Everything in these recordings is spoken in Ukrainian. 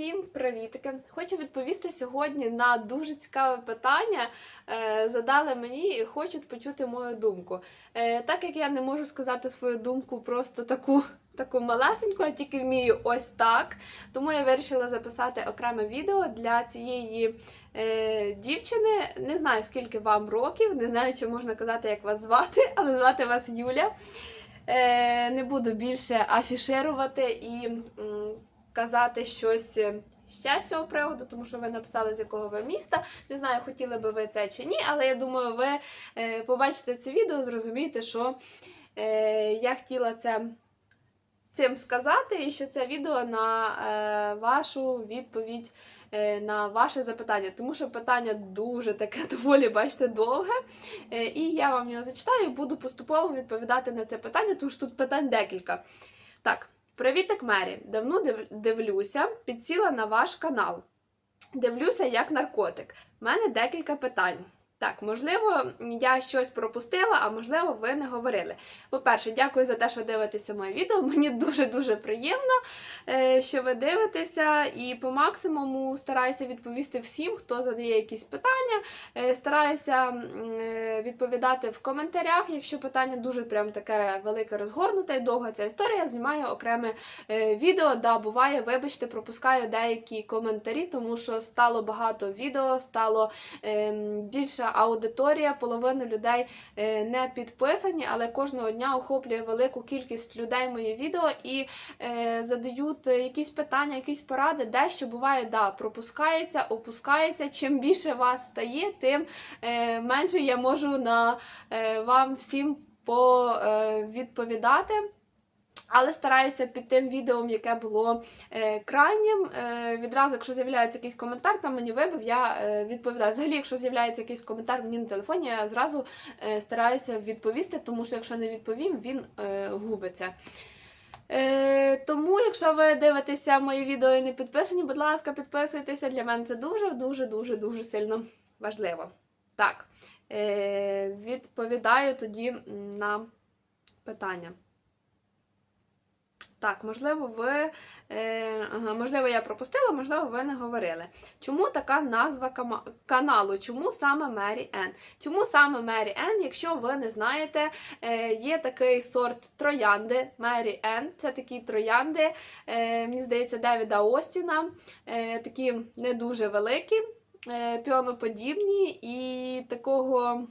Всім привітки! Хочу відповісти сьогодні на дуже цікаве питання. Е, задали мені і хочуть почути мою думку. Е, так як я не можу сказати свою думку просто таку, таку малесеньку, а тільки вмію ось так. Тому я вирішила записати окреме відео для цієї е, дівчини. Не знаю, скільки вам років, не знаю, чи можна казати, як вас звати, але звати вас Юля. Е, не буду більше афіширувати і казати щось ще з цього приводу, тому що ви написали, з якого ви міста. Не знаю, хотіли би ви це чи ні, але я думаю, ви е, побачите це відео, зрозумієте, що е, я хотіла це цим сказати, і що це відео на е, вашу відповідь. е, На ваше запитання, тому що питання дуже таке доволі, бачите, довге. Е, І я вам його зачитаю і буду поступово відповідати на це питання, тому що тут питань декілька. Так, привітик Мері. Давно дивлюся, підсіла на ваш канал. Дивлюся як наркотик. У мене декілька питань. Так, можливо, я щось пропустила, а можливо, ви не говорили. По-перше, дякую за те, що дивитеся моє відео. Мені дуже-дуже приємно, е, що ви дивитеся, і по максимуму стараюся відповісти всім, хто задає якісь питання. Е, Стараюся е, відповідати в коментарях. Якщо питання дуже прям таке велике розгорнуте і довга ця історія, знімаю окреме відео. Да, буває, вибачте, пропускаю деякі коментарі, тому що стало багато відео, стало ем, більша аудиторія, половина людей е, не підписані, але кожного дня охоплює велику кількість людей моє відео і е, задають якісь питання, якісь поради, дещо буває, да, пропускається, опускається. Чим більше вас стає, тим е, менше я можу на вам всім по, е, відповідати. Але стараюся під тим відео, яке було е, крайнім. Е, відразу, якщо з'являється якийсь коментар, там мені вибив, я е, відповідаю. Взагалі, якщо з'являється якийсь коментар мені на телефоні, я зразу е, стараюся відповісти, тому що якщо не відповім, він е, губиться. Е, тому, якщо ви дивитеся мої відео і не підписані, будь ласка, підписуйтеся. Для мене це дуже, дуже, дуже, дуже сильно важливо. Так, е, відповідаю тоді на питання. Так, можливо, ви е, можливо, я пропустила, можливо, ви не говорили. Чому така назва каналу? Чому саме Мері Ен? Чому саме Мері Ен? Якщо ви не знаєте, е, є такий сорт троянди Мері Ен. Це такі троянди, е, мені здається, Девіда Остіна, е, такі не дуже великі, е, піоноподібні і такого.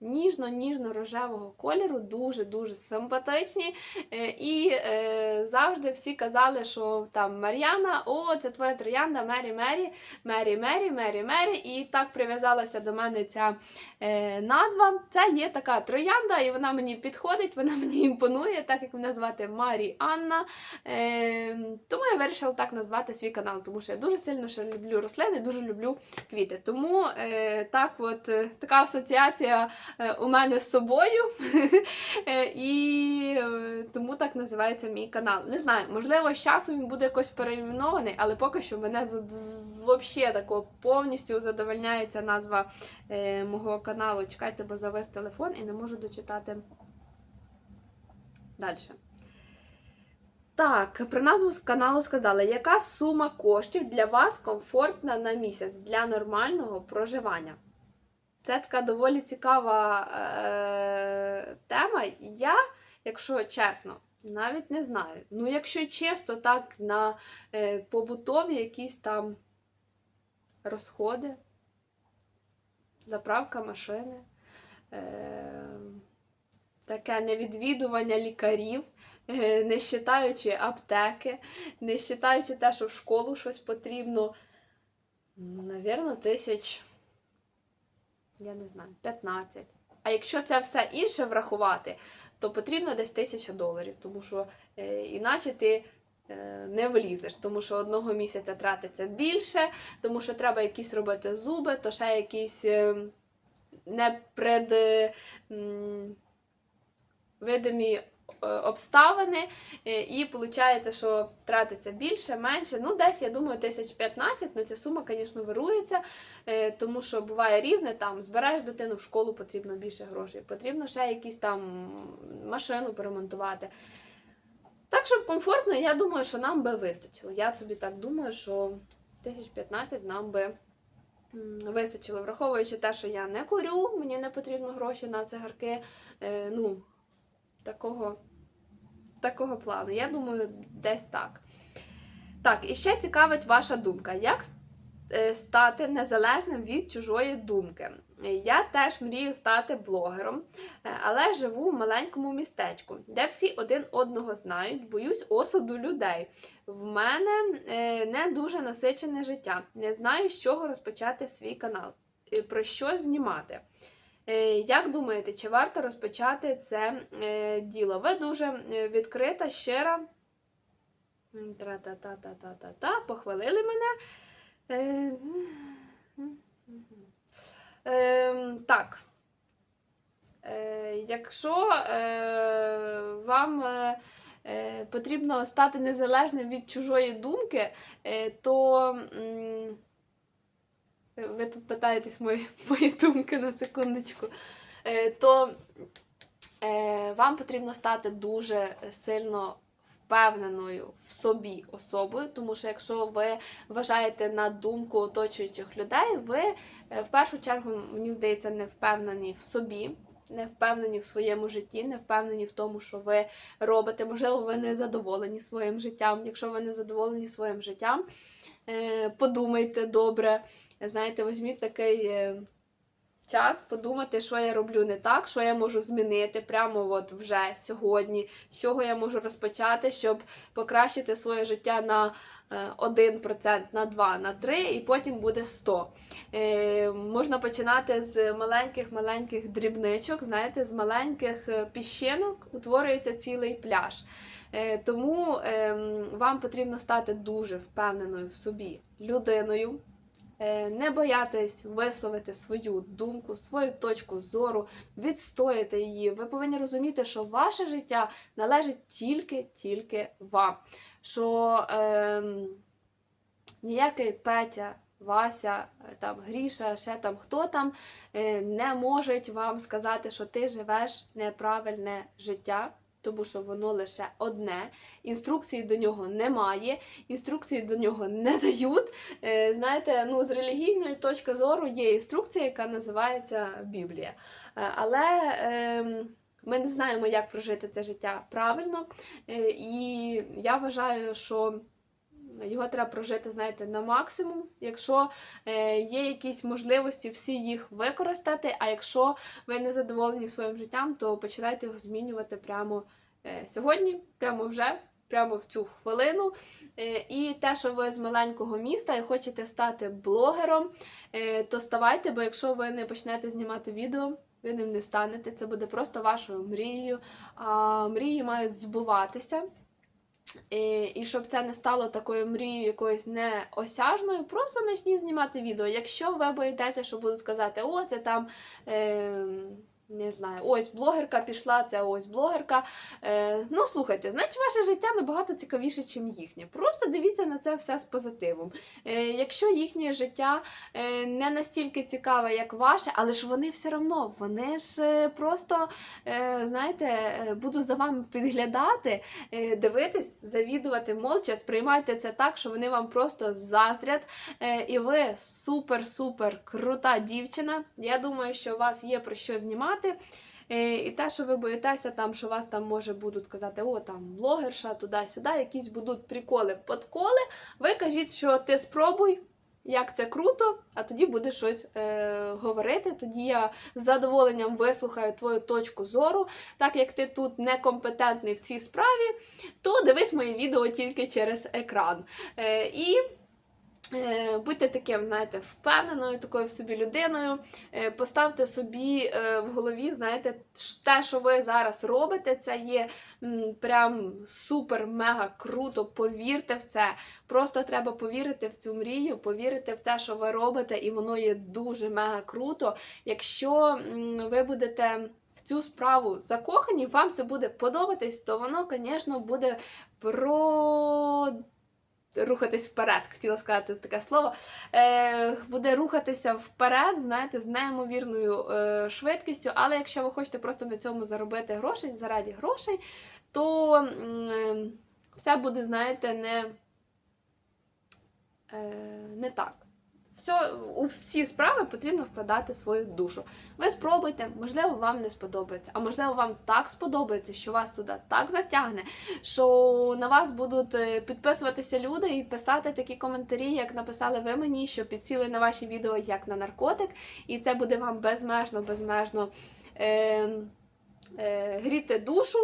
Ніжно-ніжно-рожевого кольору, дуже-дуже симпатичні. Е, І е, завжди всі казали, що там Мар'яна, о, це твоя троянда, Мері Мері, Мері Мері, Мері Мері. І так прив'язалася до мене ця е, назва. Це є така троянда, і вона мені підходить, вона мені імпонує, так як мене звати Марі Анна. Тому я вирішила так назвати свій канал, тому що я дуже сильно ще люблю рослини, дуже люблю квіти. Тому так, от така асоціація у мене з собою. Е, І е, тому так називається мій канал. Не знаю, можливо, з часом він буде якось переіменований, але поки що мене взагалі тако повністю задовольняє ця назва е, мого каналу. Чекайте, бо завис телефон і не можу дочитати далі. Так, про назву каналу сказали, яка сума коштів для вас комфортна на місяць для нормального проживання? Це така доволі цікава е- тема. Я, якщо чесно, навіть не знаю. Ну, якщо чисто, так на е- побутові якісь там розходи, заправка машини, е- таке невідвідування лікарів, е- не вважаючи аптеки, не вважаючи те, що в школу щось потрібно, ну, навірно, тисяч я не знаю, 15. А якщо це все інше врахувати, то потрібно десь тисяча доларів, тому що е, іначе ти е, не влізеш, тому що одного місяця тратиться більше, тому що треба якісь робити зуби, то ще якісь е, е, обставини, е, і виходить, що тратиться більше, менше. Ну, десь, я думаю, тисяч 15, ну ця сума, звісно, вирується, е, тому що буває різне, там збираєш дитину в школу, потрібно більше грошей, потрібно ще якісь там машину поремонтувати. Так, щоб комфортно, я думаю, що нам би вистачило. Я собі так думаю, що 1015 нам би вистачило. Враховуючи те, що я не курю, мені не потрібно гроші на цигарки. Ну, такого, такого плану. Я думаю, десь так. Так, і ще цікавить ваша думка. Як е, стати незалежним від чужої думки? Я теж мрію стати блогером, е, але живу в маленькому містечку, де всі один одного знають, боюсь осуду людей. В мене е, не дуже насичене життя. Не знаю, з чого розпочати свій канал, про що знімати. Е, Як думаєте, чи варто розпочати це е, діло? Ви дуже е, відкрита, щира. Тра-та-та-та-та-та-та. Похвалили мене. Так. Якщо вам потрібно стати незалежним від чужої думки, то ви тут питаєтесь мої, мої думки на секундочку, е, то е, вам потрібно стати дуже сильно впевненою в собі особою, тому що якщо ви вважаєте на думку оточуючих людей, ви е, в першу чергу, мені здається, не впевнені в собі. Не впевнені в своєму житті, не впевнені в тому, що ви робите. Можливо, ви не задоволені своїм життям. Якщо ви не задоволені своїм життям, е, подумайте добре. Знаєте, візьміть такий е, час подумати, що я роблю не так, що я можу змінити прямо от вже сьогодні, з чого я можу розпочати, щоб покращити своє життя на е, 1%, на 2, на 3, і потім буде 100. Е, можна починати з маленьких-маленьких дрібничок, знаєте, з маленьких е, піщинок утворюється цілий пляж. Е, Тому ем, вам потрібно стати дуже впевненою в собі людиною, е, не боятись висловити свою думку, свою точку зору, відстояти її. Ви повинні розуміти, що ваше життя належить тільки-тільки вам. Що ем, ніякий Петя, Вася, е, там Гріша, ще там хто там е, не можуть вам сказати, що ти живеш неправильне життя. Тому що воно лише одне, інструкції до нього немає, інструкції до нього не дають. Е, знаєте, ну з релігійної точки зору є інструкція, яка називається Біблія. Е, але е, ми не знаємо, як прожити це життя правильно. Е, і я вважаю, що його треба прожити, знаєте, на максимум. Якщо е, є якісь можливості, всі їх використати. А якщо ви не задоволені своїм життям, то починайте його змінювати прямо е, сьогодні, прямо вже. Прямо в цю хвилину. Е, І те, що ви з маленького міста і хочете стати блогером, то ставайте, бо якщо ви не почнете знімати відео, ви ним не станете. Це буде просто вашою мрією. А мрії мають збуватися. І, і щоб це не стало такою мрією якоюсь неосяжною, просто почніть знімати відео. Якщо ви боїтеся, що будуть сказати, о, це там. Е, не знаю, ось блогерка пішла, це ось блогерка. Е, ну, слухайте, значить, ваше життя набагато цікавіше, ніж їхнє. Просто дивіться на це все з позитивом. Е, якщо їхнє життя е, не настільки цікаве, як ваше, але ж вони все одно, вони ж е, просто, е, знаєте, е, будуть за вами підглядати, е, дивитись, завідувати молча, сприймайте це так, що вони вам просто заздрять, е, і ви супер-супер крута дівчина. Я думаю, що у вас є про що знімати. Е, І те, що ви боїтеся, там, що вас там може будуть казати, о, там блогерша, туди-сюди, якісь будуть приколи, подколи. Ви кажіть, що ти спробуй, як це круто, а тоді будеш щось е, говорити. Тоді я з задоволенням вислухаю твою точку зору. Так як ти тут некомпетентний в цій справі, то дивись мої відео тільки через екран. Е, і Будьте таким, знаєте, впевненою, такою в собі людиною. Е, Поставте собі е, в голові, знаєте, те, що ви зараз робите, це є прям супер-мега круто. Повірте в це. Просто треба повірити в цю мрію, повірити в це, що ви робите, і воно є дуже мега круто. Якщо ви будете. В цю справу закохані, вам це буде подобатись, то воно, звісно, буде про рухатись вперед, хотіла сказати таке слово. Е, буде рухатися вперед, знаєте, з неймовірною е, швидкістю. Але якщо ви хочете просто на цьому заробити грошей, заради грошей, то е, все буде, знаєте, не, е, не так. Все, у всі справи потрібно вкладати свою душу. Ви спробуйте, можливо, вам не сподобається, а можливо, вам так сподобається, що вас туди так затягне, що на вас будуть е, підписуватися люди і писати такі коментарі, як написали ви мені, що підсіли на ваші відео як на наркотик, і це буде вам безмежно, безмежно. Е, е, Гріти душу.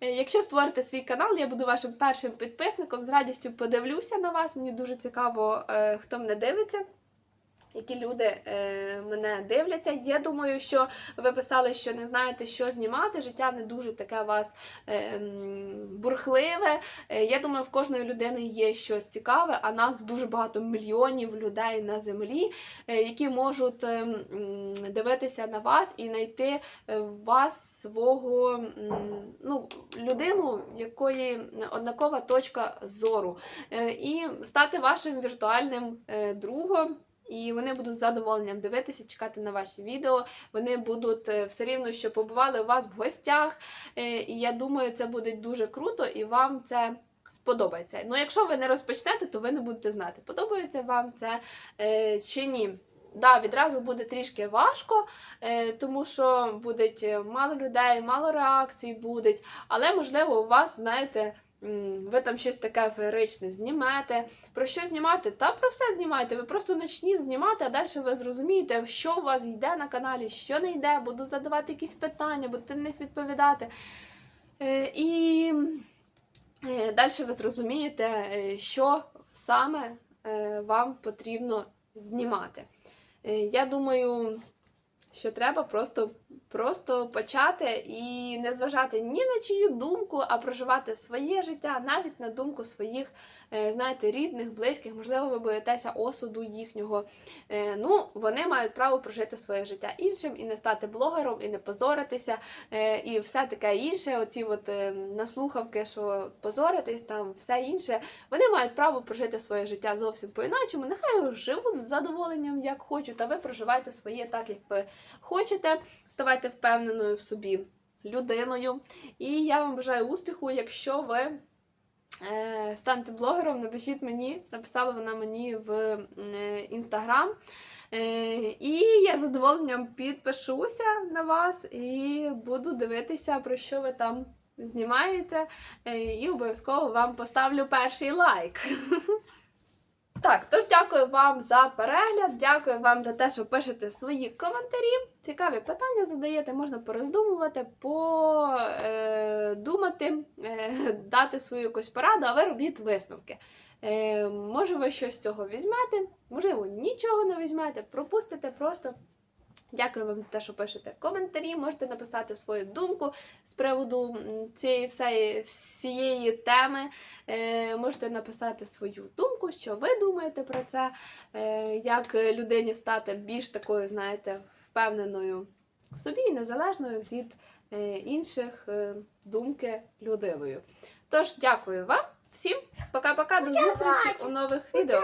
Е, Якщо створите свій канал, я буду вашим першим підписником. З радістю подивлюся на вас. Мені дуже цікаво, е, хто мене дивиться. Які люди е, мене дивляться. Я думаю, що ви писали, що не знаєте, що знімати. Життя не дуже таке у вас е, бурхливе. Е, я думаю, в кожної людини є щось цікаве, а нас дуже багато мільйонів людей на землі, е, які можуть е, дивитися на вас і знайти е, в вас свого м, ну, людину, якої однакова точка зору, е, і стати вашим віртуальним е, другом. І вони будуть з задоволенням дивитися, чекати на ваші відео. Вони будуть е, все рівно, що побували у вас в гостях. Е, І я думаю, це буде дуже круто, і вам це сподобається. Ну, якщо ви не розпочнете, то ви не будете знати, подобається вам це е, чи ні. Да, відразу буде трішки важко, тому що буде мало людей, мало реакцій буде, але можливо у вас, знаєте, ви там щось таке феєричне знімете. Про що знімати? Та про все знімайте. Ви просто почніть знімати, а далі ви зрозумієте, що у вас йде на каналі, що не йде, буду задавати якісь питання, будете на них відповідати. Е, І далі ви зрозумієте, е, що саме е, вам потрібно знімати. Е, Я думаю, що треба просто, просто почати і не зважати ні на чию думку, а проживати своє життя, навіть на думку своїх, знаєте, рідних, близьких, можливо, ви боїтеся осуду їхнього. Е, Ну, вони мають право прожити своє життя іншим і не стати блогером, і не позоритися, е, і все таке інше. Оці от е, наслухавки, що позоритись, там все інше. Вони мають право прожити своє життя зовсім по-іначому. Нехай живуть з задоволенням, як хочуть, а ви проживайте своє так, як ви хочете. Ставайте впевненою в собі людиною. І я вам бажаю успіху, якщо ви. Е, станьте блогером, напишіть мені, написала вона мені в інстаграм. Е, і я з задоволенням підпишуся на вас і буду дивитися, про що ви там знімаєте. Е, і обов'язково вам поставлю перший лайк. Так, тож дякую вам за перегляд, дякую вам за те, що пишете свої коментарі. Цікаві питання задаєте, можна пороздумувати, подумати, е, дати свою якусь пораду, а ви робіть висновки. Е, може, ви щось з цього візьмете, можливо, нічого не візьмете, пропустите просто. Дякую вам за те, що пишете коментарі. Можете написати свою думку з приводу цієї всієї, теми. Е, можете написати свою думку, що ви думаєте про це, е, як людині стати більш такою, знаєте, впевненою в собі і незалежною від е, інших е, думки людиною. Тож, дякую вам всім, пока-пока, до зустрічі у нових відео.